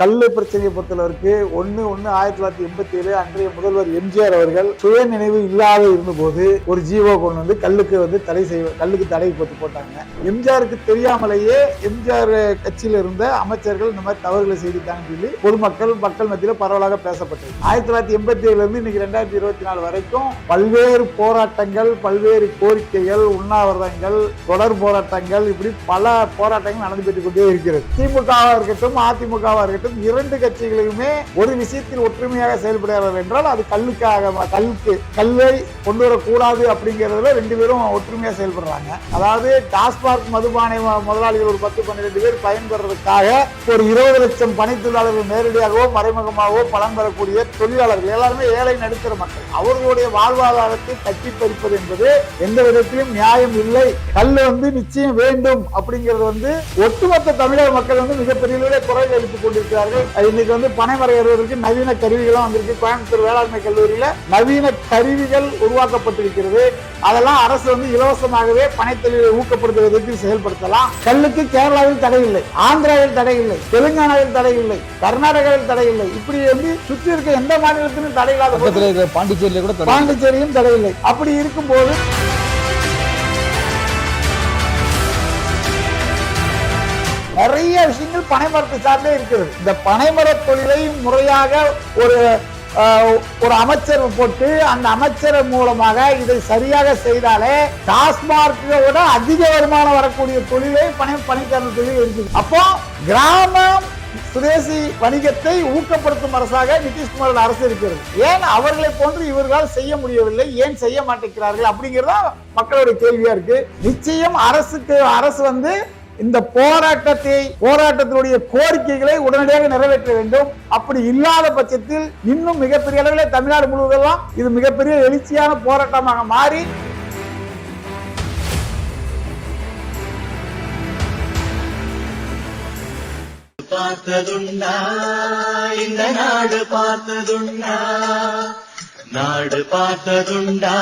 கல்லு பிரச்சனையை பொறுத்தளவுக்கு ஒன்று ஒன்று ஆயிரத்தி தொள்ளாயிரத்தி எண்பத்தி ஏழு அன்றைய முதல்வர் எம்ஜிஆர் அவர்கள் சுய நினைவு இல்லாத இருந்தபோது ஒரு ஜீவோ கொண்டு வந்து கல்லுக்கு வந்து தடை செய்வ கல்லுக்கு தடை போட்டு போட்டாங்க. எம்ஜிஆருக்கு தெரியாமலேயே எம்ஜிஆர் கட்சியில் இருந்த அமைச்சர்கள் இந்த மாதிரி தவறுகளை செய்துட்டாங்கன்னு சொல்லி பொதுமக்கள் மக்கள் மத்தியில் பரவலாக பேசப்பட்டது. ஆயிரத்தி தொள்ளாயிரத்தி எண்பத்தி ஏழுல இருந்து இன்னைக்கு ரெண்டாயிரத்தி இருபத்தி நாலு வரைக்கும் பல்வேறு போராட்டங்கள் பல்வேறு கோரிக்கைகள் உண்ணாவிரதங்கள் தொடர் போராட்டங்கள் இப்படி பல போராட்டங்கள் நடந்து பெற்றுக் கொண்டே இருக்கிறது. திமுகவாக இருக்கட்டும் அதிமுகவாக இருக்கட்டும் இரண்டு கட்சிகளுமே ஒரு விஷயத்தில் ஒற்றுமையாக செயல்படுகிறார்கள் என்றால் அது கல்லுக்காக கல்லுக்கு கல்லை கொண்டு வரக்கூடாது அப்படிங்கிறதுல ரெண்டு பேரும் ஒற்றுமையாக செயல்படுறாங்க. அதாவது டாஸ்மாக் மதுபானை முதலாளிகள் ஒரு பத்து பன்னிரெண்டு பேர் பயன்பெறதுக்காக ஒரு இருபது லட்சம் பணி தொழிலாளர்கள் நேரடியாகவோ மறைமுகமாகவோ பலன் பெறக்கூடிய தொழிலாளர்கள் எல்லாருமே ஏழை நடுத்தர மக்கள். அவர்களுடைய வாழ்வாதாரத்தை தட்டி பறிப்பது என்பது எந்த விதத்திலும் நியாயம் இல்லை. கல் வந்து நிச்சயம் வேண்டும் அப்படிங்கிறது வந்து ஒட்டுமொத்த தமிழக மக்கள் வந்து மிகப்பெரிய குரல் எழுப்பிக் கொண்டிருக்கிறார்கள் இன்னைக்கு வந்து பனைமரம் ஏறுவதற்கு நவீன கருவிகளும் வந்திருக்கு. கோயம்புத்தூர் வேளாண்மை கல்லூரியில நவீன கருவிகள் உருவாக்கப்பட்டிருக்கிறது. அதெல்லாம் அரசு வந்து இலவசமாகவே பனைத்தொழிலை ஊக்கப்படுத்துவதற்கு செயல்படுத்தலாம். கல்லுக்கு கேரளாவில் தடை இல்லை ஆந்திராவில் தடை இல்லை தெலுங்கானாவில் தடை இல்லை கர்நாடகாவில் தடை இல்லை இப்படி வந்து சுற்றி இருக்க எந்த மாநிலத்திலும் தடை இல்லாத பாண்டிச்சேரியில கூட தடை பாண்டிச்சேரியும் தடையில்லை. அப்படி இருக்கும்போது நிறைய விஷயங்கள் பனைமரத்தை சார்ந்தே இருக்கிறது இந்த பனைமர தொழிலை முறையாக ஒரு ஒரு அமைச்சர் போட்டு அந்த அமைச்சர் மூலமாக இதை சரியாக செய்தாலே டாஸ்மார்க்கை விட அதிக வருமானம் வரக்கூடிய தொழிலை பனை பனைக்கான தொழில் இருக்குது. அப்போ கிராமம் சுதேசி வணிகத்தை ஊக்கப்படுத்தும் அரசாக நிதிஷ்குமார் அரசு இருக்கிறது. ஏன் அவர்களை போன்று இவர்களால் செய்ய முடியவில்லை ஏன் செய்ய மாட்டேங்கிறார்கள் அப்படிங்கிறதா மக்களுடைய கேள்வியா இருக்கு. நிச்சயம் அரசுக்கு அரசு வந்து இந்த போராட்டத்தை போராட்டத்தினுடைய கோரிக்கைகளை உடனடியாக நிறைவேற்ற வேண்டும். அப்படி இல்லாத பட்சத்தில் இன்னும் மிகப்பெரிய அளவில் தமிழ்நாடு முழுவதெல்லாம் இது மிகப்பெரிய எழுச்சியான போராட்டமாக மாறி பார்த்ததுண்டா இந்த நாடு பார்த்ததுண்டா நாடு பார்த்ததுண்டா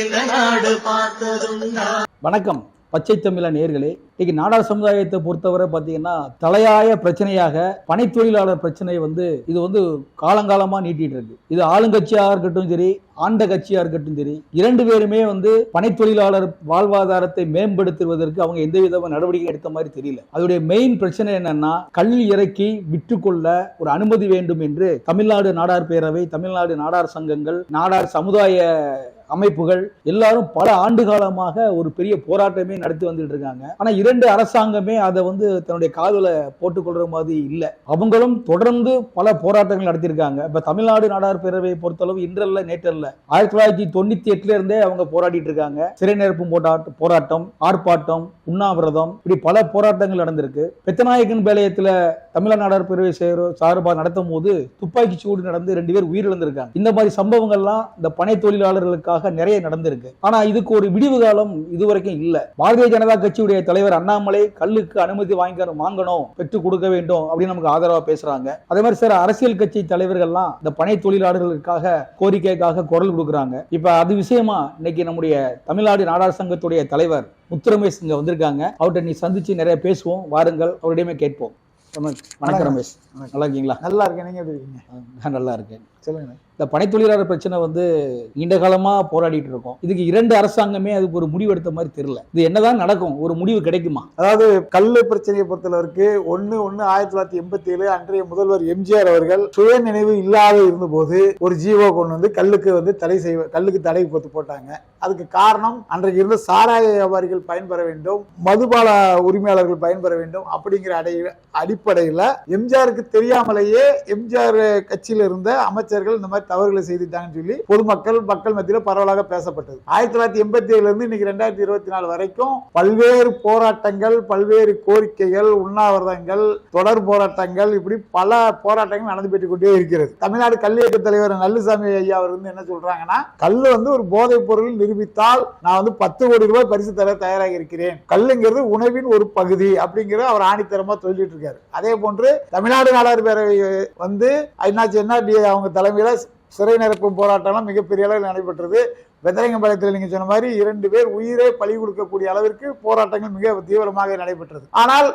இந்த நாடு பார்த்ததுண்டா. வணக்கம். பச்சை தமிழ நேர்களே இன்னைக்கு நாடார் சமுதாயத்தை பொறுத்தவரை பார்த்தீங்கன்னா தலையாய பிரச்சனையாக பனைத்தொழிலாளர் பிரச்சனை வந்து இது வந்து காலங்காலமாக நீட்டிட்டு இருக்கு. இது ஆளுங்கட்சியாக இருக்கட்டும் சரி ஆண்ட கட்சியாக இருக்கட்டும் சரி இரண்டு பேருமே வந்து பனைத்தொழிலாளர் வாழ்வாதாரத்தை மேம்படுத்துவதற்கு அவங்க எந்த விதமான நடவடிக்கை எடுத்த மாதிரி தெரியல. அதோடைய மெயின் பிரச்சனை என்னன்னா கல் இறக்கி விற்றுக்கொள்ள ஒரு அனுமதி வேண்டும் என்று தமிழ்நாடு நாடார் பேரவை தமிழ்நாடு நாடார் சங்கங்கள் நாடார் சமுதாய அமைப்புகள் எல்லாரும் பல ஆண்டு காலமாக ஒரு பெரிய போராட்டமே நடத்தி வந்துட்டு இருக்காங்க. ஆனா இரண்டு அரசாங்கமே அதை வந்து தன்னுடைய காதல போட்டுக்கொள்ற மாதிரி இல்லை. அவங்களும் தொடர்ந்து பல போராட்டங்கள் நடத்தியிருக்காங்க. இப்ப தமிழ்நாடு நாடார் பேரவையை பொறுத்தளவு இன்றல்ல நேற்றல்ல. ஆயிரத்தி தொள்ளாயிரத்தி தொண்ணூத்தி எட்டுல இருந்தே அவங்க போராடிட்டு இருக்காங்க. சிறை நிரப்பு போராட்ட போராட்டம் ஆர்ப்பாட்டம் உண்ணாவிரதம் இப்படி பல போராட்டங்கள் நடந்திருக்கு. பெத்தநாயகன் பேலயத்துல தமிழ்நாடு நாடார் பேரவை சேர- சார்பா நடத்தும் போது துப்பாக்கி சூடு நடந்து ரெண்டு பேர் உயிரிழந்திருக்காங்க. இந்த மாதிரி சம்பவங்கள்லாம் இந்த பனை தொழிலாளர்களுக்காக நிறைய நடந்திருக்கு. ஆனா இதுக்கு ஒரு விடிவு காலம் இதுவரைக்கும் இல்ல. பாரதிய ஜனதா கட்சியுடைய தலைவர் அண்ணாமலை கல்லுக்கு அனுமதி வாங்க வாங்கணும் பெற்றுக் கொடுக்க வேண்டும் அப்படின்னு நமக்கு ஆதரவா பேசுறாங்க. அதே மாதிரி சார் அரசியல் கட்சி தலைவர்கள்லாம் இந்த பனை தொழிலாளர்களுக்காக கோரிக்கைக்காக குரல் கொடுக்குறாங்க. இப்ப அது விஷயமா இன்னைக்கு நம்முடைய தமிழ்நாடு நாடார் சங்கத்துடைய தலைவர் முத்துரமேஷ் இங்க வந்திருக்காங்க. அவர்கிட்ட நீ சந்திச்சு நிறைய பேசுவோம் வாருங்கள் அவரிடமே கேட்போம். வணக்கம். ரமேஷ். நல்லா இருக்கீங்களா நல்லா இருக்கேன் நீங்க எப்படி இருக்கீங்க? நான் நல்லா இருக்கேன் சொல்லுங்க. இந்த பனைத்தொழிலாளர் பிரச்சனை வந்து நீண்ட காலமா போராடிட்டு இருக்கோம். இதுக்கு இரண்டு அரசாங்கமே அதுக்கு ஒரு முடிவு எடுத்த மாதிரி தெரியல. இது என்னதான் நடக்கும்? ஒரு முடிவு கிடைக்குமா? அதாவது கல்லு பிரச்சனையை பொறுத்தளவிற்கு ஒன்னு ஒன்னு ஆயிரத்தி தொள்ளாயிரத்தி எண்பத்தி ஏழு அன்றைய முதல்வர் எம்ஜிஆர் அவர்கள் சுய நினைவு இல்லாத இருந்தபோது ஒரு ஜீவோ கொண்டு வந்து கல்லுக்கு வந்து தடை செய்வ கல்லுக்கு தடை போட்டு போட்டாங்க. அதுக்கு காரணம் அன்றைக்கு இருந்த சாராய வியாபாரிகள் பயன்பெற வேண்டும் மதுபால உரிமையாளர்கள் பயன்பெற வேண்டும் அப்படிங்கிற அடை அடிப்படையில் எம்ஜிஆருக்கு தெரியாமலேயே எம்ஜிஆர் கட்சியில் இருந்த அமைச்சர்கள் இந்த மாதிரி தவறுகளை செய்துட்டாங்கன்னு சொல்லி பொதுமக்கள் மக்கள் மத்தியில் பரவலாக பேசப்பட்டது. ஆயிரத்தி தொள்ளாயிரத்தி எண்பத்தி ஏழுல இருந்து இன்னைக்கு ரெண்டாயிரத்தி இருபத்தி நாலு வரைக்கும் பல்வேறு போராட்டங்கள் பல்வேறு கோரிக்கைகள் உண்ணாவிரதங்கள் தொடர் போராட்டங்கள் இப்படி பல போராட்டங்கள் நடந்து போயிட்டு கொண்டே இருக்கிறது. தமிழ்நாடு கல்வி இயக்க தலைவர் நல்லுசாமி ஐயா அவர் வந்து என்ன சொல்றாங்கன்னா கல் வந்து ஒரு போதைப் பொருள் நிரூபித்தால் நான் வந்து பத்து கோடி ரூபாய் பரிசு தர தயாராக இருக்கிறேன். கல்லுங்கிறது உணவின் ஒரு பகுதி அப்படிங்கிற அவர் ஆணித்தரமா சொல்லிட்டு இருக்காரு. அதே போன்று தமிழ்நாடு நாடார் பேரவை வந்து என்னாச்சு என்ன அவங்க தலைமையில் சிறை நிரப்பும் போராட்டம்லாம் மிகப்பெரிய அளவில் நடைபெற்றது. வெத்தலைங்கம்பாளையத்தில் நீங்க சொன்ன மாதிரி இரண்டு பேர் உயிரே பலி கொடுக்கக்கூடிய அளவிற்கு போராட்டங்கள் மிக தீவிரமாக நடைபெற்றது. ஆனால்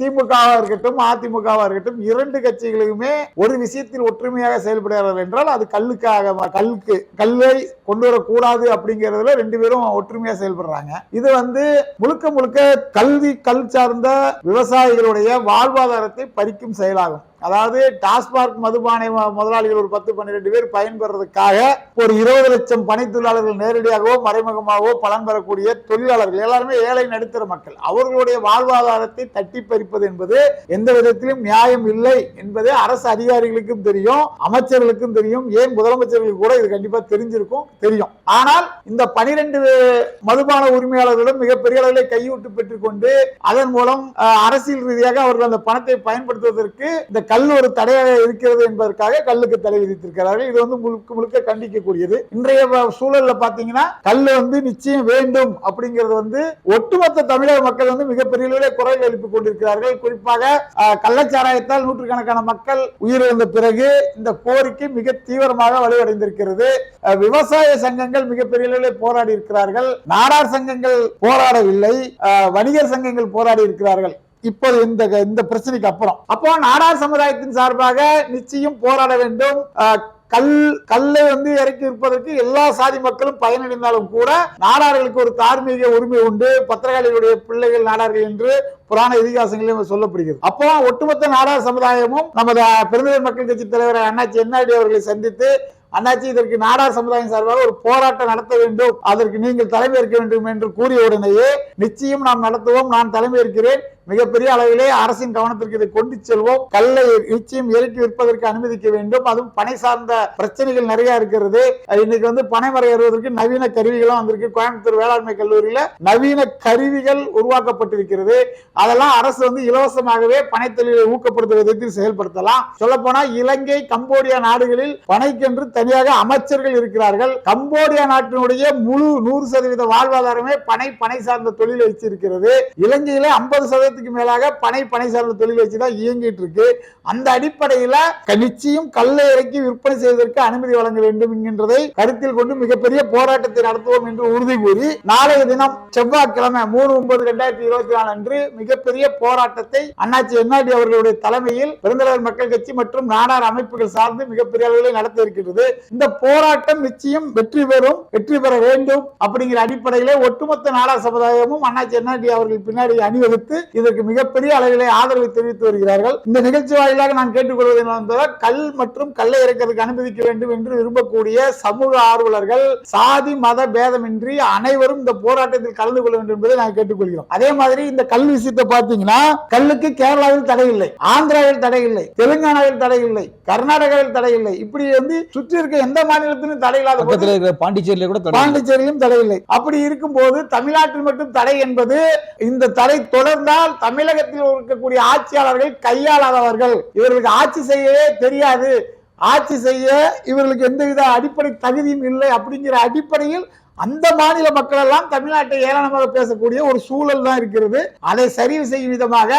திமுகவாக திமுகவா இருக்கட்டும் அதிமுகவா இருக்கட்டும் இரண்டு கட்சிகளுமே ஒரு விஷயத்தில் ஒற்றுமையாக செயல்படுகிறார்கள் என்றால் அது கல்லுக்காக கல்லுக்கு கல்லை கொண்டு வரக்கூடாது அப்படிங்கிறதுல ரெண்டு பேரும் ஒற்றுமையாக செயல்படுறாங்க. இது வந்து முழுக்க முழுக்க கல்வி கல் சார்ந்த விவசாயிகளுடைய வாழ்வாதாரத்தை பறிக்கும் செயலாகும். அதாவது டாஸ்மாக் மதுபானை முதலாளிகள் ஒரு பத்து பன்னிரெண்டு பேர் பயன்பெறதுக்காக ஒரு இருபது லட்சம் பணி தொழிலாளர்கள் நேரடியாகவோ மறைமுகமாகவோ பலன் பெறக்கூடிய தொழிலாளர்கள். எல்லாருமே ஏழை நடுத்தர மக்கள். அவர்களுடைய வாழ்வாதாரத்தை தட்டி பறிப்பது என்பது எந்த விதத்திலும் நியாயம் இல்லை என்பது அரசு அதிகாரிகளுக்கும் தெரியும் அமைச்சர்களுக்கும் தெரியும். ஏன் முதலமைச்சர்களுக்கு கூட இது கண்டிப்பா தெரிஞ்சிருக்கும் தெரியும். ஆனால் இந்த பனிரெண்டு மதுபான உரிமையாளர்களிடம் மிகப்பெரிய அளவில் கையூட்டு பெற்றுக்கொண்டு அதன் மூலம் அரசியல் ரீதியாக அவர்கள் அந்த பணத்தை பயன்படுத்துவதற்கு இந்த கல் ஒரு தடையாக இருக்கிறது என்பதற்காக கல்லுக்கு தடை விதித்திருக்கிறார்கள். இது வந்து முழுக்க முழுக்க கண்டிக்கக்கூடியது. இன்றைய சூழல்ல பாத்தீங்கன்னா கல் வந்து நிச்சயம் வேண்டும் அப்படிங்கிறது வந்து ஒட்டுமொத்த தமிழக மக்கள் வந்து மிகப்பெரிய அளவில் குரல் எழுப்பி கொண்டிருக்கிறார்கள். குறிப்பாக அஹ், கள்ளச்சாராயத்தால் நூற்றுக்கணக்கான மக்கள் உயிரிழந்த பிறகு இந்த கோரிக்கை மிக தீவிரமாக வலுவடைந்திருக்கிறது. விவசாய சங்கங்கள் மிகப்பெரிய அளவில் போராடி இருக்கிறார்கள். நாடார் சங்கங்கள் போராடவில்லை. வணிகர் சங்கங்கள் போராடி இருக்கிறார்கள். இப்போது இந்த இந்த பிரச்சனைக்கு அப்புறம். அப்போ நாடார் சமுதாயத்தின் சார்பாக நிச்சயம் போராட வேண்டும். கல் கல்லை வந்து இறக்கி இருப்பதற்கு எல்லா சாதி மக்களும் பயனடைந்தாலும் கூட நாடார்களுக்கு ஒரு தார்மீக உரிமை உண்டு. பத்திரகாளிகளுடைய பிள்ளைகள் நாடார்கள் என்று புராண இதிகாசங்களிலும் சொல்லப்படுகிறது. அப்போ ஒட்டுமொத்த நாடார் சமுதாயமும் நமது பெருந்தலை மக்கள் கட்சி தலைவர் அண்ணாச்சி என்ஆடி அவர்களை சந்தித்து அண்ணாச்சி இதற்கு நாடார் சமுதாயம் சார்பாக ஒரு போராட்டம் நடத்த வேண்டும். அதற்கு நீங்கள் தலைமை ஏற்க வேண்டும் என்று கூறிய உடனேயே நிச்சயம் நாம் நடத்துவோம். நான் தலைமை ஏற்கிறேன். மிகப்பெரிய அளவிலே அரசின் கவனத்திற்கு இதை கொண்டு செல்வோம். கல்லை நிச்சயம் இறக்கி விற்பதற்கு அனுமதிக்க வேண்டும். அதுவும் பனை சார்ந்த பிரச்சனைகள் நிறைய இருக்கிறது. இன்னைக்கு வந்து பனை மரம் ஏறுவதற்கு நவீன கருவிகளும் வந்திருக்கு. கோயம்புத்தூர் வேளாண்மை கல்லூரியில நவீன கருவிகள் உருவாக்கப்பட்டிருக்கிறது. அதெல்லாம் அரசு வந்து இலவசமாகவே பனை தொழிலை ஊக்கப்படுத்தும் விதத்தில் செயல்படுத்தலாம். சொல்ல போனா இலங்கை கம்போடியா நாடுகளில் பனைக்கென்று தனியாக அமைச்சர்கள் இருக்கிறார்கள். கம்போடியா நாட்டினுடைய முழு நூறு சதவீத வாழ்வாதாரமே பனை பனை சார்ந்த தொழிலை வச்சிருக்கிறது. இலங்கையில ஐம்பது சதவீத வருஷத்துக்கு மேலாக பனை பனை சார்ந்த தொழில் வச்சு தான் இயங்கிட்டு இருக்கு. அந்த அடிப்படையில் நிச்சயம் கல்லை இறக்கி விற்பனை செய்வதற்கு அனுமதி வழங்க வேண்டும் என்கின்றதை கருத்தில் கொண்டு மிகப்பெரிய போராட்டத்தை நடத்துவோம் என்று உறுதி கூறி நாளைய தினம் செவ்வாய்க்கிழமை மூணு ஒன்பது ரெண்டாயிரத்தி இருபத்தி நாலு அன்று மிகப்பெரிய போராட்டத்தை அண்ணாச்சி என்ஆர்டி அவர்களுடைய தலைமையில் பெருந்தலைவர் மக்கள் கட்சி மற்றும் நாடார் அமைப்புகள் சார்ந்து மிகப்பெரிய அளவில் நடத்த இருக்கிறது இந்த போராட்டம் நிச்சயம் வெற்றி பெறும் வெற்றி பெற வேண்டும் அப்படிங்கிற அடிப்படையிலே ஒட்டுமொத்த நாடார் சமுதாயமும் அண்ணாச்சி என்ஆர்டி அவர்கள் பின்னாடி அணிவகுத்து இதற்கு மிகப்பெரிய அளவிலே ஆதரவை தெரிவித்து வருகிறார்கள். இந்த நிகழ்ச்சி வாயிலாக நான் கேட்டுக்கொள்வது என்னவென்றால் கல் மற்றும் கல்லை இறக்கிறதுக்கு அனுமதிக்க வேண்டும் என்று விரும்பக்கூடிய சமூக ஆர்வலர்கள் சாதி மத பேதமின்றி அனைவரும் இந்த போராட்டத்தில் கலந்து கொள்ள வேண்டும் என்பதை நான் கேட்டுக்கொள்கிறோம். அதே மாதிரி இந்த கல் விஷயத்தை பார்த்தீங்கன்னா கல்லுக்கு கேரளாவில் தடை இல்லை ஆந்திராவில் தடை இல்லை தெலுங்கானாவில் தடை இல்லை கர்நாடகாவில் தடை இல்லை இப்படி வந்து சுற்றி இருக்க எந்த மாநிலத்திலும் தடை இல்லாத போது பாண்டிச்சேரியில கூட. பாண்டிச்சேரியும் தடை இல்லை. அப்படி இருக்கும்போது தமிழ்நாட்டில் மட்டும் தடை என்பது இந்த தடை தொடர்ந்தால் தமிழகத்தில் இருக்கக்கூடிய ஆட்சியாளர்கள் கையாளாதவர்கள். இவர்களுக்கு ஆட்சி செய்யவே தெரியாது. ஆட்சி செய்ய இவர்களுக்கு எந்தவித அடிப்படை தகுதியும் இல்லை அப்படிங்கிற அடிப்படையில் அந்த மாநில மக்கள் எல்லாம் தமிழ்நாட்டை ஏளனமாக பேசக்கூடிய ஒரு சூழல் தான் இருக்கிறது. அதை சரி செய்யும் விதமாக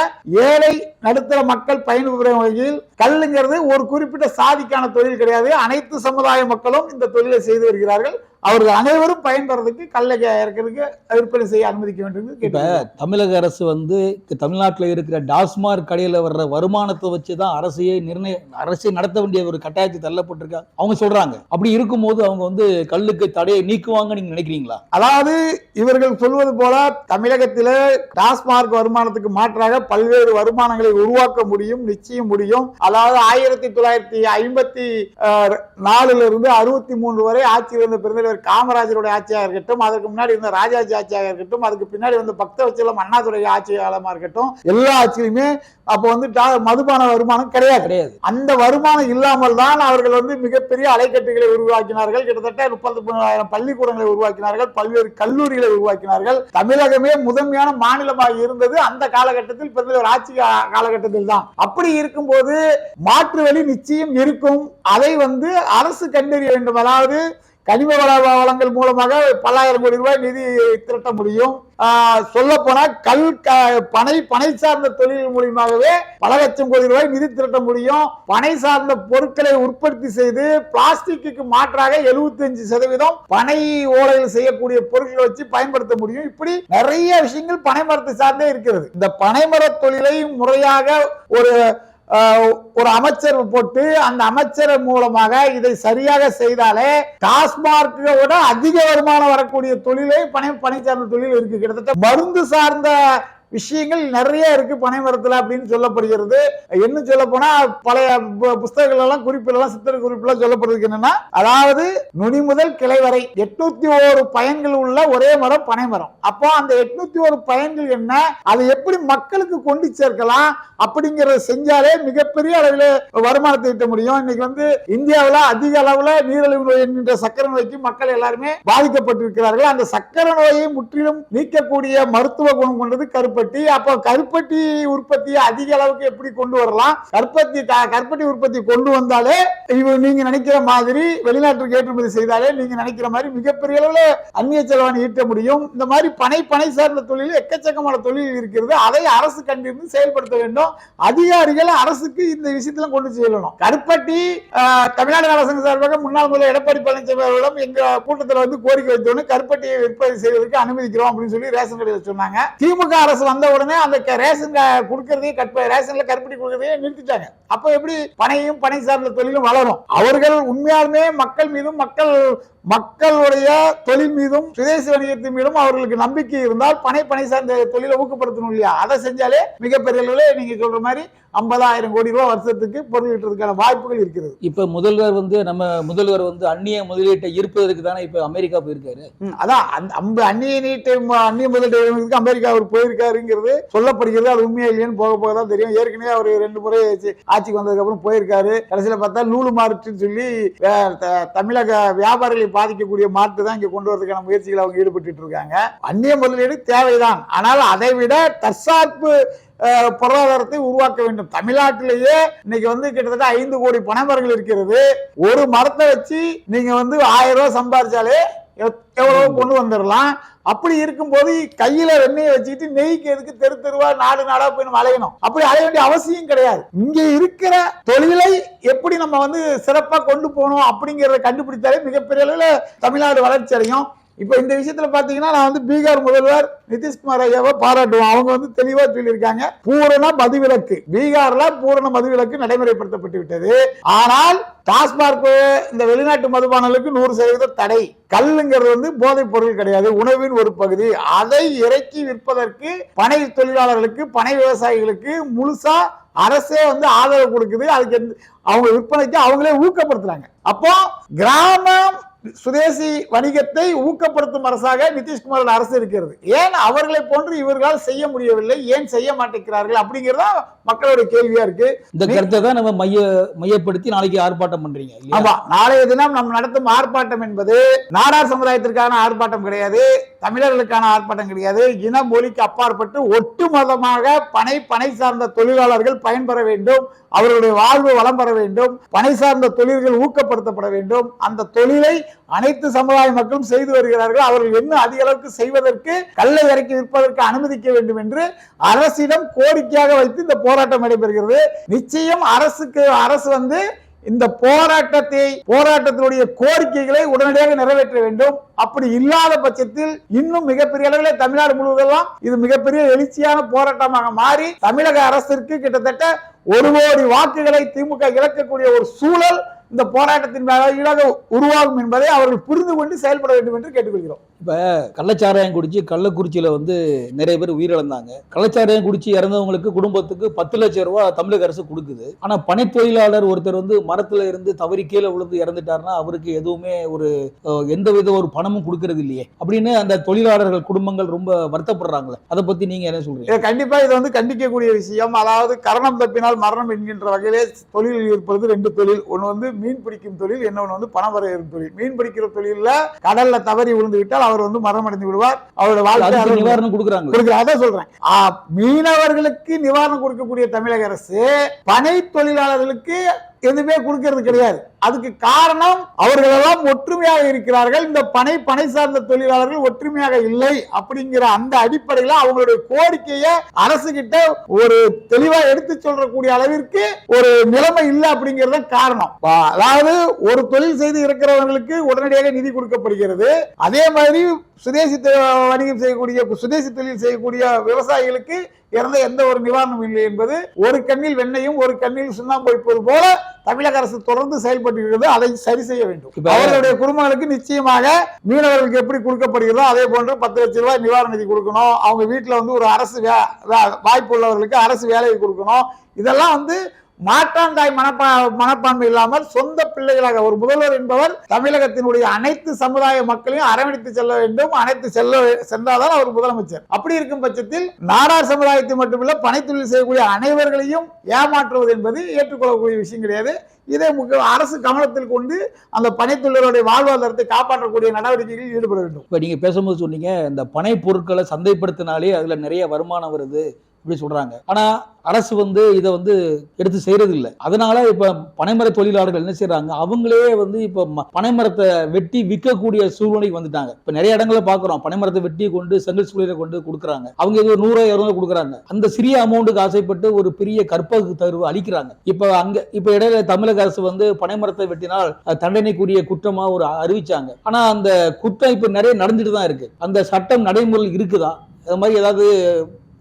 ஏழை நடுத்தர மக்கள் பயன்பெறும் வகையில் கல்லுங்கிறது ஒரு குறிப்பிட்ட சாதிக்கான தொழில் கிடையாது. அனைத்து சமுதாய மக்களும் இந்த தொழிலை செய்து வருகிறார்கள். அவர்கள் அனைவரும் பயன்பெறதுக்கு கல்லை இறக்கிறதுக்கு விற்பனை செய்ய அனுமதிக்க வேண்டும் இப்ப. தமிழக அரசு வந்து தமிழ்நாட்டில் இருக்கிற டாஸ்மாக் கடையில வர்ற வருமானத்தை வச்சு தான் அரசையே நிர்ணய அரசை நடத்த வேண்டிய ஒரு கட்டாயத்தை தள்ளப்பட்டிருக்காங்க அவங்க சொல்றாங்க. அப்படி இருக்கும்போது அவங்க வந்து கல்லுக்கு தடையை நீக்குவாங்க நீங்க நினைக்கிறீங்களா? அதாவது இவர்கள் சொல்வது போல தமிழகத்திலே டாஸ்மார்க் வருமானத்துக்கு மாற்றாக பல்வேறு வருமானங்களை உருவாக்க முடியும் நிச்சயம் முடியும். அதாவது ஆயிரத்தி தொள்ளாயிரத்தி ஐம்பத்தி நாலுல இருந்து அறுபத்தி மூன்று வரை ஆட்சியில் இருந்த பெருந்தலைவர் காமராஜருடைய ஆட்சியாக இருக்கட்டும் அதற்கு முன்னாடி இருந்த ராஜாஜி ஆட்சியாக இருக்கட்டும் அதுக்கு பின்னாடி வந்து பக்தவச்சலம் அண்ணாதுரை ஆட்சி இருக்கட்டும் எல்லா ஆட்சியிலுமே அப்போ வந்து மதுபான வருமானம் கிடையாது. கிடையாது. அந்த வருமானம் இல்லாமல் தான் அவர்கள் வந்து மிகப்பெரிய அலைக்கட்டுகளை உருவாக்கினார்கள். கிட்டத்தட்ட முப்பத்தி மூணாயிரம் பள்ளிக்கூடங்களை உருவாக்கினார்கள் பல்வேறு கல்லூரிகளை உருவாக்கினார்கள். தமிழகமே முதன்மையான மாநிலமாக இருந்தது அந்த காலகட்டத்தில் பெருந்தலைவர் ஆட்சி காலகட்டத்தில் தான். அப்படி இருக்கும்போது மாற்று வழி நிச்சயம் இருக்கும். அதை வந்து அரசு கண்டறிய வேண்டும். அதாவது கனிம வள வளங்கள் மூலமாக பல்லாயிரம் கோடி ரூபாய் நிதி திரட்ட முடியும். சொல்ல போனா கல் க- பனை பனை சார்ந்த தொழில் மூலியமாகவே பல லட்சம் கோடி ரூபாய் நிதி திரட்ட முடியும். பனை சார்ந்த பொருட்களை உற்பத்தி செய்து பிளாஸ்டிக்கு மாற்றாக 75% சதவீதம் பனை ஓலையில் செய்யக்கூடிய பொருட்களை வச்சு பயன்படுத்த முடியும். இப்படி நிறைய விஷயங்கள் பனை மரத்தை சார்ந்தே இருக்கிறது. இந்த பனைமர தொழிலை முறையாக ஒரு ஒரு அமைச்சர் போட்டு அந்த அமைச்சர் மூலமாக இதை சரியாக செய்தாலே டாஸ்மார்க்கை விட அதிக வருமானம் வரக்கூடிய தொழிலை பனை பனை சார்ந்த தொழில் இருக்கு. கிட்டத்தட்ட மருந்து சார்ந்த விஷயங்கள் நிறைய இருக்கு பனை மரத்துல அப்படின்னு சொல்லப்படுகிறது. என்ன சொல்ல போனா பழைய புஸ்தகங்கள் எல்லாம் குறிப்புல சித்திர குறிப்பெல்லாம் சொல்லப்படுறதுக்கு என்னன்னா அதாவது நுனி முதல் கிளை வரை எட்நூத்தி ஒரு பயன்கள் உள்ள ஒரே மரம் பனை மரம். அப்போ அந்த எட்நூத்தி ஒரு பயன்கள் என்ன? அதை எப்படி மக்களுக்கு கொண்டு சேர்க்கலாம்? அப்படிங்கறத செஞ்சாலே மிகப்பெரிய அளவில் வருமானத்தை ஈட்ட முடியும். இன்னைக்கு வந்து இந்தியாவுல அதிக அளவுல நீரிழிவு நோய் என்கின்ற சக்கரை நோய்க்கு மக்கள் எல்லாருமே பாதிக்கப்பட்டிருக்கிறார்கள். அந்த சக்கரை நோயை முற்றிலும் நீக்கக்கூடிய மருத்துவ குணம் கொண்டது கருப்பு கருப்பட்டி அப்போ கருப்பட்டி உற்பத்தியை அதிக அளவுக்கு எப்படி கொண்டு வரலாம்? கற்பத்தி கற்பட்டி உற்பத்தி கொண்டு வந்தாலே இவ நீங்க நினைக்கிற மாதிரி வெளிநாட்டுக்கு ஏற்றுமதி செய்தாலே நீங்க நினைக்கிற மாதிரி மிகப்பெரிய அளவில் அந்நிய செலவாணி ஈட்ட முடியும். இந்த மாதிரி பனை பனை சார்ந்த தொழில் எக்கச்சக்கமான தொழில் இருக்கிறது. அதை அரசு கண்டிருந்து செயல்படுத்த வேண்டும். அதிகாரிகள் அரசுக்கு இந்த விஷயத்துல கொண்டு செல்லணும். கருப்பட்டி தமிழ்நாடு நலசங்க சார்பாக முன்னாள் முதல்வர் எடப்பாடி பழனிசாமி அவர்களிடம் எங்க கூட்டத்தில் வந்து கோரிக்கை வைத்தோன்னு கருப்பட்டியை விற்பனை செய்வதற்கு அனுமதிக்கிறோம் அப்படின்னு சொல்லி ரேஷன் கடையில் சொன்னாங்க. திமுக அரசு வந்த உடனே அந்த ரேஷன் கொடுக்கறதையும் கற்ப ரேஷன்ல கருப்பட்டி கொடுக்கறதையே நிறுத்திட்டாங்க. அப்ப எப்படி பனையும் பனை சார்ந்த தொழிலும் வளரும்? அவர்கள் உண்மையாலுமே மக்கள் மீதும் மக்கள் மக்களுடைய தொழில் மீதும் சுதேசி வணிகத்தின் மீதும் அவர்களுக்கு நம்பிக்கை இருந்தால் பனை பனை சார்ந்த தொழிலை ஊக்கப்படுத்தணும் இல்லையா? அதை செஞ்சாலே மிகப்பெரிய அளவில் நீங்க சொல்ற மாதிரி ஐம்பதாயிரம் கோடி ரூபாய் வருஷத்துக்கு பொருள் ஈட்டுறதுக்கான வாய்ப்புகள் இருக்கிறது. இப்ப முதல்வர் வந்து நம்ம முதல்வர் வந்து அந்நிய முதலீட்டை ஈர்ப்பதற்கு தானே இப்ப அமெரிக்கா போயிருக்காரு. அதான் அந்த அந்நிய நீட்டை அந்நிய முதலீட்டுக்கு அமெரிக்கா அவர் போயிருக்காருங்கிறது சொல்லப்படுகிறது. அது உண்மையா இல்லையான்னு போக போக தான் தெரியும். ஏற்கனவே அவர் ரெண்டு முறை ஆட்சிக்கு வந்ததுக்கு அப்புறம் போயிருக்காரு. கடைசியில பார்த்தா லூலு மார்ட்னு சொல்லி தமிழக வியாபாரிகளை பாதிக்கக்கூடிய மாற்று தான் இங்க கொண்டு வரதுக்கான முயற்சிகள் அவங்க ஈடுபட்டு இருக்காங்க. அந்நிய முதலீடு தேவைதான். ஆனால் அதை விட தற்சார்பு பொருளாதாரத்தை உருவாக்க வேண்டும். தமிழ்நாட்டிலேயே இன்னைக்கு வந்து கிட்டத்தட்ட ஐந்து கோடி பனைமரங்கள் இருக்கிறது. ஒரு மரத்தை வச்சு நீங்க வந்து ஆயிரம் ரூபாய் சம்பாதிச்சாலே எவ்வளவு கொண்டு வந்துடலாம் அப்படி இருக்கும்போது கையில வெண்ணெயை வச்சுக்கிட்டு நெய்க்கு எதுக்கு தெரு தெருவா நாடு நாடா போய் நம்ம அலையணும் அப்படி அலைய வேண்டிய அவசியம் கிடையாது. இங்க இருக்கிற தொழிலை எப்படி நம்ம வந்து சிறப்பா கொண்டு போகணும் அப்படிங்கறத கண்டுபிடித்தாலே மிகப்பெரிய அளவுல தமிழ்நாடு வளர்ச்சி அடையும். இப்போ இந்த விஷயத்துல பாத்தீங்கன்னா நான் வந்து பீகார் முதல்வர் நிதிஷ்குமார் ஐயாவை பாராட்டுவோம் அவங்க வந்து தெளிவா சொல்லியிருக்காங்க. பூரண மதுவிலக்கு. பீகார்ல பூரண மதுவிலக்கு நடைமுறைப்படுத்தப்பட்டு விட்டது. ஆனால் டாஸ்மார்க் இந்த வெளிநாட்டு மதுபானங்களுக்கு நூறு சதவீத தடை. கல்லுங்கிறது வந்து போதைப் பொருள் கிடையாது. உணவின் ஒரு பகுதி. அதை இறக்கி விற்பதற்கு பனை தொழிலாளர்களுக்கு பனை விவசாயிகளுக்கு முழுசா அரசே வந்து ஆதரவு கொடுக்குது. அதுக்கு எந்த- அவங்க விற்பனைக்கு அவங்களே ஊக்கப்படுத்துறாங்க. அப்போ கிராமம் சுதேசி வணிகத்தை ஊக்கப்படுத்தும் அரசாக நிதிஷ்குமார் அரசு இருக்கிறது. ஏன் அவர்களை போன்று இவர்களால் செய்ய முடியவில்லை? ஏன் செய்ய மாட்டேங்கிறார்கள்? அப்படிங்கறதா மக்களுடைய கேள்வியா இருக்கு. இந்த கருத்தை தான் நம்ம மைய மையப்படுத்தி நாளைக்கு ஆர்ப்பாட்டம் பண்றீங்க? ஆமா. நாளைய தினம் நாம் நடத்தும் ஆர்ப்பாட்டம் என்பது நாடார் சமுதாயத்திற்கான ஆர்ப்பாட்டம் கிடையாது. தமிழர்களுக்கான ஆர்ப்பாட்டம் கிடையாது. இன மொழிக்கு அப்பாற்பட்டு ஒட்டுமொத்தமாக பனை பனை சார்ந்த தொழிலாளர்கள் பயன்பெற வேண்டும். அவர்களுடைய வாழ்வு வளம் பெற வேண்டும். பனை சார்ந்த தொழில்கள் ஊக்கப்படுத்தப்பட வேண்டும். அந்த தொழிலை அனைத்து சமுதாய மக்களும் செய்து வருகிறார்கள். அவர்கள் இன்னும் அதிக அளவுக்கு செய்வதற்கு கல்லை இறக்கி விற்பதற்கு அனுமதிக்க வேண்டும் என்று அரசிடம் கோரிக்கையாக வைத்து இந்த போராட்டம் நடைபெறுகிறது. நிச்சயம் அரசுக்கு அரசு வந்து இந்த போராட்டத்தை போராட்டத்தினுடைய கோரிக்கைகளை உடனடியாக நிறைவேற்ற வேண்டும். அப்படி இல்லாத பட்சத்தில் இன்னும் மிகப்பெரிய அளவில் தமிழ்நாடு முழுவதெல்லாம் இது மிகப்பெரிய எழுச்சியான போராட்டமாக மாறி தமிழக அரசிற்கு கிட்டத்தட்ட ஒரு கோடி வாக்குகளை திமுக இழக்கக்கூடிய ஒரு சூழல் இந்த போராட்டத்தின் வாயிலாக உருவாகும் என்பதை அவர்கள் புரிந்து கொண்டு செயல்பட வேண்டும் என்று கேட்டுக்கொள்கிறோம். கள்ளச்சாராயம் குடிச்சு கள்ளக்குறிச்சியில வந்து நிறைய பேர் உயிரிழந்தாங்க. கள்ளச்சாராயம் குடிச்சு இறந்தவங்களுக்கு குடும்பத்துக்கு பத்து லட்சம் ரூபா தமிழக அரசு கொடுக்குது. ஆனால் பனை தொழிலாளர் ஒருத்தர் வந்து மரத்துல இருந்து தவறி கீழே விழுந்து இறந்துட்டார்னா அவருக்கு எதுவுமே ஒரு எந்த வித ஒரு பணமும் கொடுக்கறது இல்லையே. அப்படின்னு அந்த தொழிலாளர்கள் குடும்பங்கள் ரொம்ப வருத்தப்படுறாங்களே. அதை பத்தி நீங்க என்ன சொல்றீங்க? கண்டிப்பாக கண்டிப்பா வந்து கண்டிக்கக்கூடிய விஷயம். அதாவது கரணம் தப்பினால் மரணம் என்கின்ற வகையிலே தொழில் இருப்பது ரெண்டு தொழில். ஒன்று வந்து மீன் பிடிக்கும் தொழில் இன்னொன்று வந்து பணம் வரையும் தொழில். மீன் பிடிக்கிற தொழிலில் கடல்ல தவறி விழுந்து விட்டால் அவர் வந்து மரணம் அடைந்து விடுவார். அவருடைய வாழ்க்கை நிவாரணம் கொடுக்குறாங்க. கொடுக்குற அதான் சொல்றேன். மீனவர்களுக்கு நிவாரணம் கொடுக்கக்கூடிய தமிழக அரசு பனை தொழிலாளர்களுக்கு எதுவுமே கொடுக்கறது கிடையாது. அதுக்கு காரணம் அவர்கள் எல்லாம் ஒற்றுமையாக இருக்கிறார்கள். இந்த பனை பனை சார்ந்த தொழிலாளர்கள் ஒற்றுமையாக இல்லை அப்படிங்கிற அந்த அடிப்படையில் அவங்களுடைய கோரிக்கையை அரசு கிட்ட ஒரு தெளிவா எடுத்து சொல்றக்கூடிய அளவிற்கு ஒரு நிலைமை இல்லை அப்படிங்கிறது காரணம். அதாவது ஒரு தொழில் செய்து இருக்கிறவர்களுக்கு உடனடியாக நிதி கொடுக்கப்படுகிறது. அதே மாதிரி சுதேசி வணிகம் செய்யக்கூடிய சுதேசி தொழில் செய்யக்கூடிய விவசாயிகளுக்கு இறந்த எந்த ஒரு நிவாரணம் இல்லை என்பது ஒரு கண்ணில் வெண்ணையும் ஒரு கண்ணில் சுண்ணாம்பு வைப்பது போல தமிழக அரசு தொடர்ந்து செயல்பட்டு இருக்கிறது அதை சரி செய்ய வேண்டும். அவர்களுடைய குடும்பங்களுக்கு நிச்சயமாக மீனவர்களுக்கு எப்படி கொடுக்கப்படுகிறதோ அதே போன்று பத்து லட்சம் ரூபாய் நிவாரண நிதி கொடுக்கணும். அவங்க வீட்டுல வந்து ஒரு அரசு வாய்ப்பு உள்ளவர்களுக்கு அரசு வேலையை கொடுக்கணும். இதெல்லாம் வந்து மாற்றாந்தாய் மனப்பா மனப்பான்மை இல்லாமல் சொந்த பிள்ளைகளாக ஒரு முதல்வர் என்பவர் தமிழகத்தினுடைய அனைத்து சமுதாய மக்களையும் அரவணைத்து செல்ல வேண்டும் அனைத்து செல்ல சென்றால்தான் அவர் முதலமைச்சர். அப்படி இருக்கும் பட்சத்தில் நாடார் சமுதாயத்தை மட்டுமல்ல பனைத்தொழில் செய்யக்கூடிய அனைவர்களையும் ஏமாற்றுவது என்பது ஏற்றுக்கொள்ளக்கூடிய விஷயம் கிடையாது. இதை முக்கிய அரசு கவனத்தில் கொண்டு அந்த பனைத்தொழிலருடைய வாழ்வாதாரத்தை காப்பாற்றக்கூடிய நடவடிக்கைகளில் ஈடுபட வேண்டும். இப்போ நீங்கள் பேசும்போது சொன்னீங்க இந்த பனை பொருட்களை சந்தைப்படுத்தினாலே அதில் நிறைய வருமானம் வருது. இப்படி சொல்றாங்க. ஆனா அரசு வந்து இதை வந்து எடுத்து செய்யறது இல்லை அதனால இப்ப பனைமர தொழிலாளர்கள் என்ன செய்யறாங்க அவங்களே வந்து இப்ப ம- பனைமரத்தை வெட்டி விற்கக்கூடிய சூழ்நிலைக்கு வந்துட்டாங்க. இப்ப நிறைய இடங்களை பாக்குறோம். பனைமரத்தை வெட்டி கொண்டு செங்கல் சூழலை கொண்டு கொடுக்குறாங்க. அவங்க இது ஒரு நூறு இருநூறு கொடுக்குறாங்க. அந்த சிறிய அமௌண்ட்டுக்கு ஆசைப்பட்டு ஒரு பெரிய கற்பகு தருவு அளிக்கிறாங்க. இப்ப அங்க இப்ப இடையில தமிழக அரசு வந்து பனைமரத்தை வெட்டினால் தண்டனைக்குரிய குற்றமா ஒரு அறிவிச்சாங்க. ஆனா அந்த குற்றம் இப்ப நிறைய நடந்துட்டு தான் இருக்கு. அந்த சட்டம் நடைமுறையில் இருக்குதா? அது மாதிரி ஏதாவது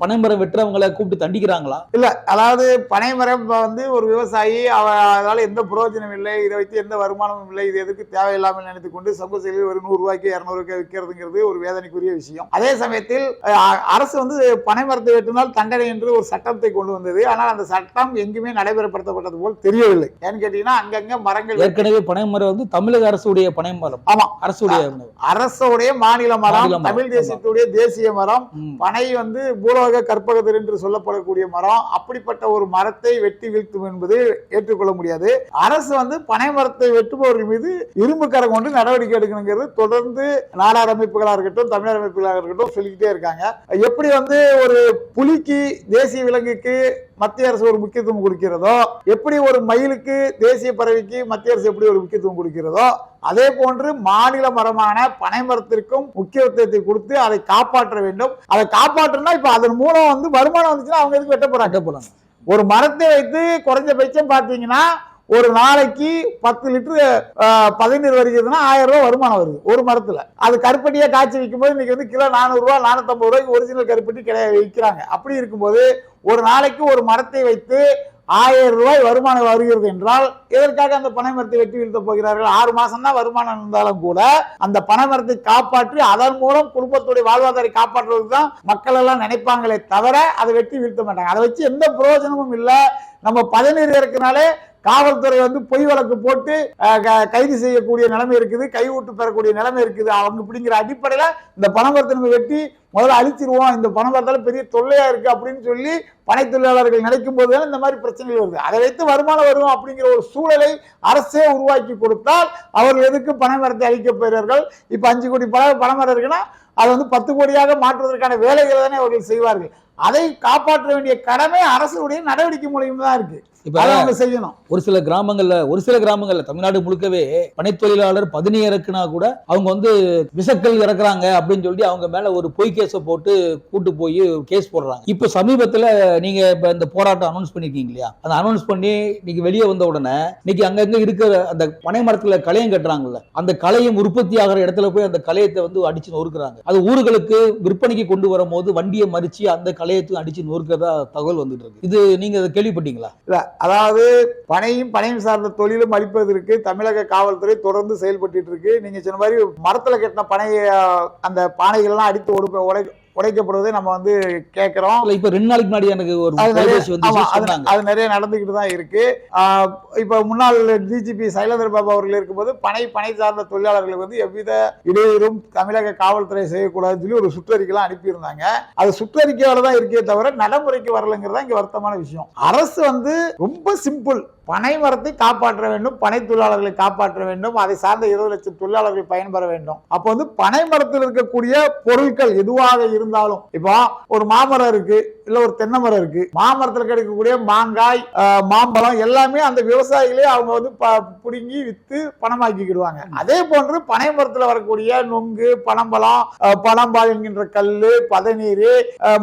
பனைமரம் வெட்டுறவங்களை கூப்பிட்டு தண்டிக்கிறாங்களா? இல்ல அதாவது பனைமரம் வந்து ஒரு விவசாயி அதனால எந்த பிரயோஜனம் இல்லை இதை வச்சு எந்த வருமானமும் இல்லை இது எதுக்கு தேவையில்லாமல் நினைத்து கொண்டு சமூக சேவையில் ஒரு நூறு ரூபாய்க்கு இருநூறு ரூபாய்க்கு விற்கிறதுங்கிறது ஒரு வேதனைக்குரிய விஷயம். அதே சமயத்தில் அரசு வந்து பனைமரத்தை வெட்டினால் தண்டனை என்று ஒரு சட்டத்தை கொண்டு வந்தது. ஆனால் அந்த சட்டம் எங்குமே நடைமுறைப்படுத்தப்பட்டது போல் தெரியவில்லை. ஏன்னு கேட்டீங்கன்னா அங்கங்க மரங்கள் ஏற்கனவே பனைமரம் வந்து தமிழக அரசுடைய பனைமரம். ஆமா. அரசுடைய அரசுடைய மாநில மரம். தமிழ் தேசியத்துடைய தேசிய மரம். பனை வந்து பூலோக கற்பகதர் என்று சொல்லப்படக்கூடிய மரம் அப்படிப்பட்ட ஒரு மரத்தை வெட்டி வீழ்த்தும் என்பது ஏற்றுக்கொள்ள முடியாது. அரசு வந்து பனை மரத்தை வெட்டுபவர்கள் மீது இரும்பு கரம் கொண்டு நடவடிக்கை எடுக்கணுங்கிறது தொடர்ந்து நாடார் அமைப்புகளாக இருக்கட்டும் தமிழர் அமைப்புகளாக இருக்கட்டும் சொல்லிக்கிட்டே இருக்காங்க. எப்படி வந்து ஒரு புலிக்கு தேசிய விலங்குக்கு மத்திய அரசு ஒரு முக்கியத்துவம் கொடுக்கிறதோ எப்படி ஒரு மயிலுக்கு தேசிய பறவைக்கு மத்திய அரசு எப்படி ஒரு முக்கியத்துவம் கொடுக்கிறதோ அதே போன்று மாநில மரமான பனை மரத்திற்கும் முக்கியத்துவத்தை கொடுத்து அதை காப்பாற்ற வேண்டும். அதை காப்பாற்றுனா இப்ப அதன் மூலம் வந்து வருமானம் வந்துச்சுன்னா அவங்க எதுக்கு வெட்ட போறாங்க? போறாங்க ஒரு மரத்தை வைத்து குறைஞ்சபட்சம் பார்த்தீங்கன்னா ஒரு நாளைக்கு பத்து லிட்டரு பதினீர் வருகிறதுனா ஆயிரம் ரூபாய் வருமானம் வருது ஒரு மரத்தில். அது கருப்பட்டியாக காய்ச்சி விற்கும்போது இன்னைக்கு வந்து கிலோ நானூறுரூவா ரூபாய் ரூபாய்க்கு ஒரிஜினல் கருப்பட்டி கிடையாது விற்கிறாங்க அப்படி இருக்கும்போது ஒரு நாளைக்கு ஒரு மரத்தை வைத்து ஆயிரம் ரூபாய் வருமானம் வருகிறது என்றால் எதற்காக அந்த பனை மரத்தை வெட்டி வீழ்த்த போகிறார்கள்? ஆறு மாசம் தான் வருமானம் இருந்தாலும் கூட அந்த பனை மரத்தை காப்பாற்றி அதன் மூலம் குடும்பத்துடைய வாழ்வாதாரை காப்பாற்றுவது தான் மக்கள் எல்லாம் நினைப்பாங்களே தவிர அதை வெட்டி வீழ்த்த மாட்டாங்க. அதை வச்சு எந்த பிரயோஜனமும் இல்லை. நம்ம பதநீர் இறக்குனாலே காவல்துறை வந்து பொய் வழக்கு போட்டு க- கைது செய்யக்கூடிய நிலைமை இருக்குது கைவிட்டு பெறக்கூடிய நிலைமை இருக்குது. அவங்க இப்படிங்கிற அடிப்படையில இந்த பணமரத்தை வெட்டி முதல்ல அழிச்சிருவோம். இந்த பணமரத்தால பெரிய தொல்லையா இருக்கு அப்படின்னு சொல்லி பனை தொழிலாளர்கள் நினைக்கும் போது இந்த மாதிரி பிரச்சனைகள் வருது. அதை வைத்து வருமானம் வரும் அப்படிங்கிற ஒரு சூழலை அரசே உருவாக்கி கொடுத்தால் அவர்கள் எதுக்கு பனைமரத்தை அழிக்க போகிறார்கள்? இப்போ அஞ்சு கோடி பண பனைமரம் இருக்குன்னா அதை வந்து பத்து கோடியாக மாற்றுவதற்கான வேலைகளை தானே அவர்கள் செய்வார்கள். அதை காப்பாற்ற வேண்டிய கடமை அரசுடைய நடவடிக்கை மூலியம் தான் இருக்கு. இப்ப செய்யணும். ஒரு சில கிராமங்கள்ல ஒரு சில கிராமங்கள்ல தமிழ்நாடு முழுக்கவே பனைத்தொழிலாளர் பதினி இறக்குனா கூட அவங்க வந்து விசக்கல் இறக்குறாங்க அப்படின்னு சொல்லி அவங்க மேல ஒரு பொய் கேஸை போட்டு கூட்டு போய் கேஸ் போடுறாங்க. இப்ப சமீபத்துல நீங்க இப்ப இந்த போராட்டம் அனௌன்ஸ் பண்ணிருக்கீங்க இல்லையா? அந்த அனௌன்ஸ் பண்ணி நீங்க வெளியே வந்த உடனே இன்னைக்கு அங்கங்க இருக்கிற அந்த பனை மரத்துல களையம் கட்டுறாங்கல்ல அந்த களையம் உற்பத்தி ஆகிற இடத்துல போய் அந்த களையத்தை வந்து அடிச்சு நொறுக்குறாங்க. அது ஊர்களுக்கு விற்பனைக்கு கொண்டு வரும்போது வண்டியை மறிச்சு அந்த களையத்தையும் அடிச்சு நொறுக்கதா தகவல் வந்துட்டு இருக்கு இது நீங்க அதை கேள்விப்பட்டீங்களா? இல்ல அதாவது பனையும் பனையும் சார்ந்த தொழிலும் அளிப்பதற்கு தமிழக காவல்துறை தொடர்ந்து செயல்பட்டு இருக்கு. நீங்க சொன்ன மாதிரி மரத்துல கட்டின பனை அந்த பானைகள் எல்லாம் அடித்து ஒடுக்க உடை உடைக்கப்படுவதை நம்ம வந்து கேட்கிறோம் இப்ப ரெண்டு நாளைக்கு முன்னாடி எனக்கு ஒரு அது நிறைய நடந்துகிட்டு தான் இருக்கு. இப்ப முன்னாள் டிஜிபி சைலேந்திர பாபு அவர்கள் இருக்கும்போது பனை பனை சார்ந்த தொழிலாளர்களுக்கு வந்து எவ்வித இடையூறும் தமிழக காவல்துறை செய்யக்கூடாதுன்னு சொல்லி ஒரு சுற்றறிக்கைலாம் அனுப்பியிருந்தாங்க. அது சுற்றறிக்கையோட தான் இருக்கே தவிர நடைமுறைக்கு வரலங்கிறது தான் இங்க வருத்தமான விஷயம். அரசு வந்து ரொம்ப சிம்பிள். பனை மரத்தை காப்பாற்ற வேண்டும் பனை தொழிலாளர்களை காப்பாற்ற வேண்டும் அதை சார்ந்த இருபது லட்சம் தொழிலாளர்கள் பயன்பெற வேண்டும். அப்போ வந்து பனை மரத்தில் இருக்கக்கூடிய பொருட்கள் எதுவாக இருந்தாலும் இப்போ ஒரு மாமரம் இருக்கு இல்ல ஒரு தென்னை மரம் இருக்கு மாமரத்தில் கிடைக்கக்கூடிய மாங்காய் மாம்பழம் எல்லாமே அந்த விவசாயிகளே அவங்க வந்து புடுங்கி வித்து பணமாக்கிக்கிடுவாங்க. அதே போன்று பனை மரத்தில் வரக்கூடிய நொங்கு பனம்பழம் ஆஹ், பனம்பால் என்கின்ற கல்லு பதநீர்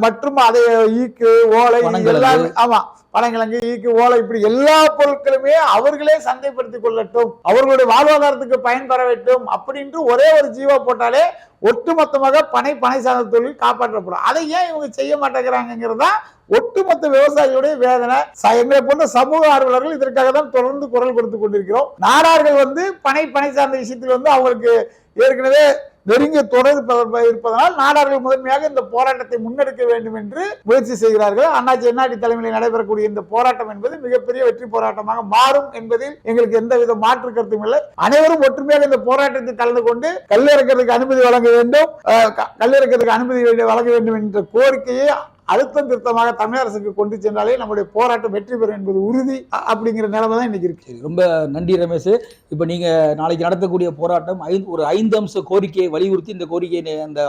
மற்றும் அதை ஈக்கு ஓலை. எல்லாமே ஆமா. பனங்கிழங்கு ஈக்கு ஓலை இப்படி எல்லா பொருட்களுமே அவர்களே சந்தைப்படுத்திக் கொள்ளட்டும் அவர்களுடைய வாழ்வாதாரத்துக்கு பயன்பெற வேண்டும் அப்படின்ட்டு ஒரே ஒரு ஜீவா போட்டாலே ஒட்டுமொத்தமாக பனை பனை சார்ந்த தொழில் காப்பாற்றப்படும். அதை ஏன் இவங்க செய்ய மாட்டேங்கிறாங்கிறதா ஒட்டுமொத்த விவசாயிகளுடைய வேதனை. ச- எங்களை போன்ற சமூக ஆர்வலர்கள் இதற்காக தான் தொடர்ந்து குரல் கொடுத்து கொண்டிருக்கிறோம். நாடார்கள் வந்து பனை பனை சார்ந்த விஷயத்தில் வந்து அவங்களுக்கு ஏற்கனவே நெருங்கிய தொடர்பு இருப்பதனால் நாடார்கள் முதன்மையாக இந்த போராட்டத்தை முன்னெடுக்க வேண்டும் என்று முயற்சி செய்கிறார்கள். அண்ணாச்சி என்னாடி தலைமையில் நடைபெறக்கூடிய இந்த போராட்டம் என்பது மிகப்பெரிய வெற்றி போராட்டமாக மாறும் என்பதில் எங்களுக்கு எந்தவித மாற்று கருத்தும் இல்லை. அனைவரும் ஒற்றுமையாக இந்த போராட்டத்தில் கலந்து கொண்டு கல்லிறக்கிறதுக்கு அனுமதி வழங்க வேண்டும். க- கல்லிறக்கிறதுக்கு அனுமதி வழங்க வேண்டும் என்ற கோரிக்கையை அழுத்தம் திருத்தமாக தமிழரசுக்கு கொண்டு சென்றாலே நம்முடைய போராட்டம் வெற்றி பெறும் என்பது உறுதி அப்படிங்கிற நிலைமை தான் இன்னைக்கு இருக்கு. ரொம்ப நன்றி ரமேஷ். இப்போ நீங்கள் நாளைக்கு நடத்தக்கூடிய போராட்டம் ஐந்து ஒரு ஐந்து அம்ச கோரிக்கையை வலியுறுத்தி இந்த கோரிக்கையை அந்த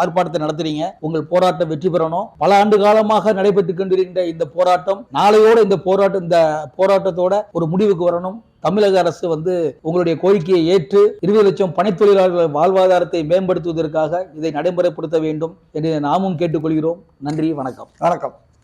ஆர்ப்பாட்டத்தை நடத்துறீங்க. உங்கள் போராட்டம் வெற்றி பெறணும். பல ஆண்டு காலமாக நடைபெற்று கொண்டிருக்கின்ற இந்த போராட்டம் நாளையோட இந்த போராட்டம் இந்த போராட்டத்தோட ஒரு முடிவுக்கு வரணும். தமிழக அரசு வந்து உங்களுடைய கோரிக்கையை ஏற்று இருபது லட்சம் பணித்தொழிலாளர்கள் வாழ்வாதாரத்தை மேம்படுத்துவதற்காக இதை நடைமுறைப்படுத்த வேண்டும் என்று நாமும் கேட்டுக்கொள்கிறோம். நன்றி வணக்கம். வணக்கம்.